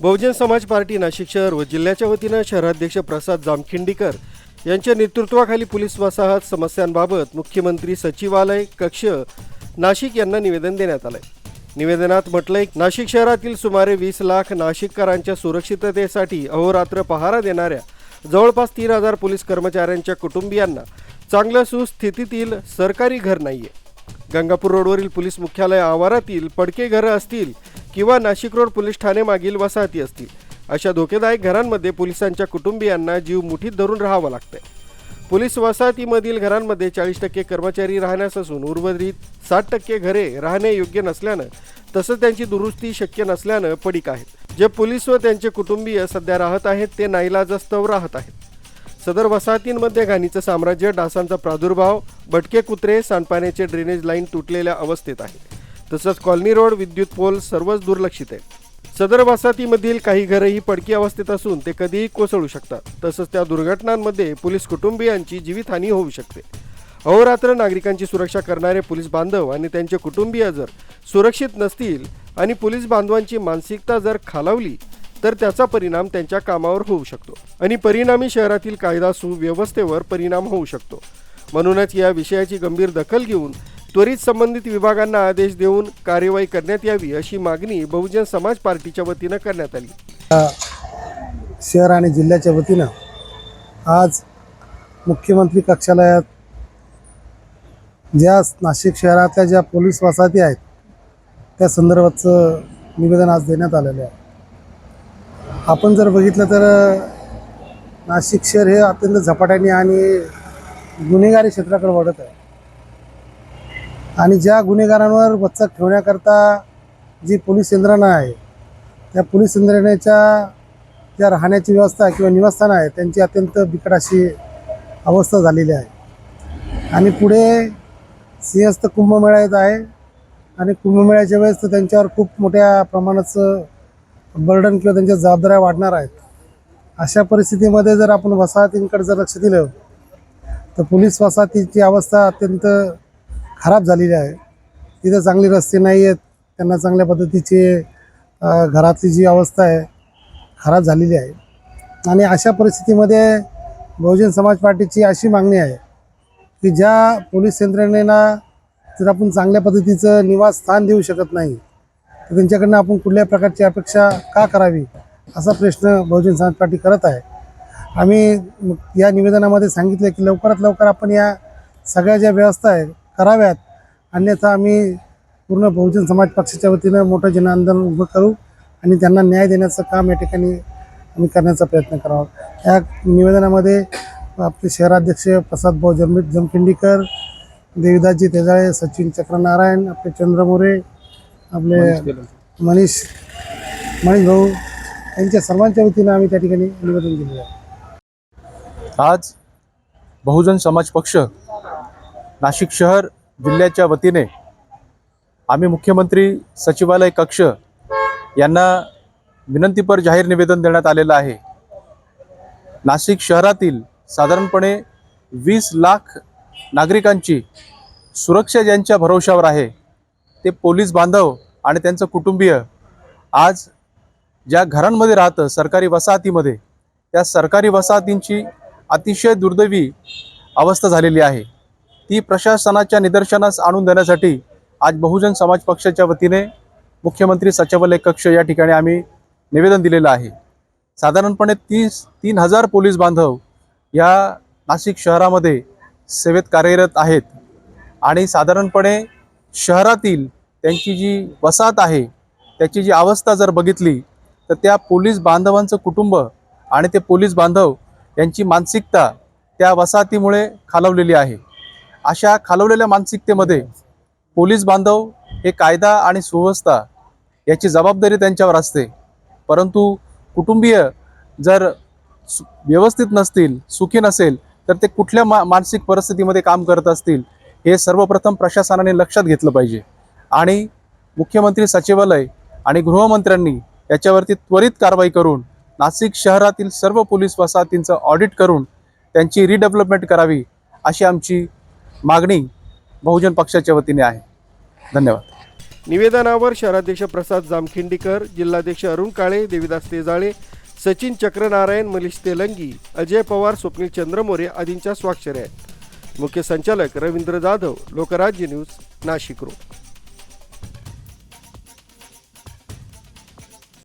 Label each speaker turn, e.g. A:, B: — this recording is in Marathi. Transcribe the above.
A: बहुजन समाज पार्टी नाशिक शहर व जिल्ह्याच्या वतीनं शहराध्यक्ष प्रसाद जामखिंडीकर यांच्या नेतृत्वाखाली पोलीस वसाहत समस्यांबाबत मुख्यमंत्री सचिवालय कक्ष नाशिक यांना निवेदन देण्यात आलंय. निवेदनात म्हटलंय नाशिक शहरातील सुमारे वीस लाख नाशिककरांच्या सुरक्षिततेसाठी अहोरात्र पहारा देणाऱ्या जवळपास तीन हजार पोलीस कर्मचाऱ्यांच्या कुटुंबियांना चांगल्या सुस्थितीतील सरकारी घर नाहीये. गंगापूर रोडवरील पोलीस मुख्यालय आवारातील पडके घरं असतील किंवा नाशिक रोड पोलीस ठाणे मागील वसाहती असतील. अशा धोकेदायक घरांमध्ये पोलिसांच्या कुटुंबियांना जीव मुठीत धरून राहावं लागतंय. पोलीस वसाहतीमधील घरांमध्ये चाळीस टक्के कर्मचारी राहण्यास असून उर्वरित साठ टक्के घरे राहणे योग्य नसल्यानं तसंच त्यांची दुरुस्ती शक्य नसल्यानं पडीक आहेत. जे पोलीस व त्यांचे कुटुंबीय सध्या राहत आहेत ते नाईलाजस्तव राहत आहेत. सदर वसाहतींमध्ये घाणीचं साम्राज्य डासांचा प्रादुर्भाव भटके कुत्रे सांडपाण्याचे ड्रेनेज लाईन तुटलेल्या अवस्थेत आहे तसंच कॉलनी रोड विद्युत पोल सर्वच दुर्लक्षित आहे. सदर वसाहतीमधील काही घरंही पडकी अवस्थेत असून ते कधीही कोसळू शकतात. तसंच त्या दुर्घटनांमध्ये पोलीस कुटुंबियांची जीवितहानी होऊ शकते. अहोरात्र नागरिकांची सुरक्षा करणारे पोलीस बांधव आणि त्यांचे कुटुंबीय जर सुरक्षित नसतील आणि पोलीस बांधवांची मानसिकता जर खालावली तर त्याचा परिणाम त्यांच्या कामावर होऊ शकतो आणि परिणामी शहरातील कायदा सुव्यवस्थेवर परिणाम होऊ शकतो. म्हणूनच या विषयाची गंभीर दखल घेऊन त्वरित संबंधित विभागांना आदेश देऊन कार्यवाही करण्यात यावी अशी मागणी बहुजन समाज पार्टीच्या वतीनं करण्यात आली.
B: शहर आणि जिल्ह्याच्या वतीनं आज मुख्यमंत्री कक्षालयात ज्या नाशिक शहरातल्या ज्या पोलीस वसाहती आहेत त्या संदर्भाचं निवेदन आज देण्यात आलेलं आहे. आपण जर बघितलं तर नाशिक शहर हे अत्यंत झपाट्याने आणि गुन्हेगारी क्षेत्राकडे वाढत आहे. आणि ज्या गुन्हेगारांवर वचक ठेवण्याकरता जी पोलीस यंत्रणा आहे त्या पोलीस यंत्रणेच्या ज्या राहण्याची व्यवस्था किंवा निवासस्थानं आहे त्यांची अत्यंत बिकट अशी अवस्था झालेली आहे. आणि पुढे सिंहस्थ कुंभमेळा येत आहे आणि कुंभमेळ्याच्या वेळेस तर त्यांच्यावर खूप मोठ्या प्रमाणाचं बर्डन किंवा त्यांच्या जबाबदाऱ्या वाढणार आहेत. अशा परिस्थितीमध्ये जर आपण वसाहतींकडे जर लक्ष दिलं तर पोलीस वसाहतीची अवस्था अत्यंत खराब झालेली आहे. तिथं चांगले रस्ते नाही आहेत. त्यांना चांगल्या पद्धतीचे घरातली जी अवस्था आहे खराब झालेली आहे. आणि अशा परिस्थितीमध्ये बहुजन समाज पार्टीची अशी मागणी आहे की ज्या पोलीस यंत्रणेला जर आपण चांगल्या पद्धतीचं निवासस्थान देऊ शकत नाही तर त्यांच्याकडनं आपण कुठल्याही प्रकारची अपेक्षा का करावी असा प्रश्न बहुजन समाज पार्टी करत आहे. आम्ही या निवेदनामध्ये सांगितलं की लवकरात लवकर आपण या सगळ्या ज्या व्यवस्था आहे कराव्यात. अन्यथा आम्ही पूर्ण बहुजन समाज पक्षाच्या वतीनं मोठं जन आंदोलन उभं करू आणि त्यांना न्याय देण्याचं काम या ठिकाणी आम्ही करण्याचा प्रयत्न करावा. या निवेदनामध्ये आपले शहराध्यक्ष प्रसाद भाऊ जम जमखिंडीकर देवीदासजी तेजाळे सचिन चक्रनारायण आपले चंद्र मोरे आपले मनीष मनीष भाऊ यांच्या सर्वांच्या वतीनं आम्ही त्या ठिकाणी निवेदन दिलेलं आहे.
C: आज बहुजन समाज पक्ष नाशिक शहर जिल्ह्याच्या वतीने आम्ही मुख्यमंत्री सचिवालय कक्ष यांना विनंतीपर जाहीर निवेदन देण्यात आलेलं आहे. नाशिक शहरातील साधारणपणे वीस लाख नागरिकांची सुरक्षा ज्यांच्या भरोशावर आहे ते पोलीस बांधव आणि त्यांचं कुटुंबीय आज ज्या घरांमध्ये राहतं सरकारी वसाहतीमध्ये त्या सरकारी वसाहतींची अतिशय दुर्दैवी अवस्था झालेली आहे. ती प्रशासनाच्या निदर्शनास आणून देण्यासाठी आज बहुजन समाज पक्षाच्या वतीने मुख्यमंत्री सचिवालय कक्ष या ठिकाणी आम्ही निवेदन दिलेलं आहे. साधारणपणे तीस तीन हजार पोलीस बांधव या नाशिक शहरामध्ये सेवेत कार्यरत आहेत. आणि साधारणपणे शहरातील त्यांची जी वसाहत आहे त्याची जी अवस्था जर बघितली तर त्या पोलीस बांधवांचं कुटुंब आणि ते पोलीस बांधव यांची मानसिकता त्या वसाहतीमुळे खालवलेली आहे. अशा खालवलेल्या मानसिकतेमध्ये पोलीस बांधव हे कायदा आणि सुव्यवस्था याची जबाबदारी त्यांच्यावर असते. परंतु कुटुंबीय जर सु- व्यवस्थित नसतील सुखी नसेल तर ते कुठल्या मा मानसिक परिस्थितीमध्ये काम करत असतील हे सर्वप्रथम प्रशासनाने लक्षात घेतलं पाहिजे. आणि मुख्यमंत्री सचिवालय आणि गृहमंत्र्यांनी याच्यावरती त्वरित कारवाई करून नाशिक शहरातील सर्व पोलीस वसाहतींचं ऑडिट करून त्यांची रिडेव्हलपमेंट करावी अशी आमची मागणी बहुजन पक्षाच्या वतीने आहे. धन्यवाद.
A: निवेदनावर शहराध्यक्ष प्रसाद जामखिंडीकर जिल्हाध्यक्ष अरुण काळे देविदास तेजाळे सचिन चक्रनारायण मनीष तेलंगी अजय पवार स्वप्नील चंद्रमोरे आदींच्या स्वाक्षऱ्या आहेत. मुख्य संचालक रवींद्र जाधव लोकराज्य न्यूज नाशिक रोड.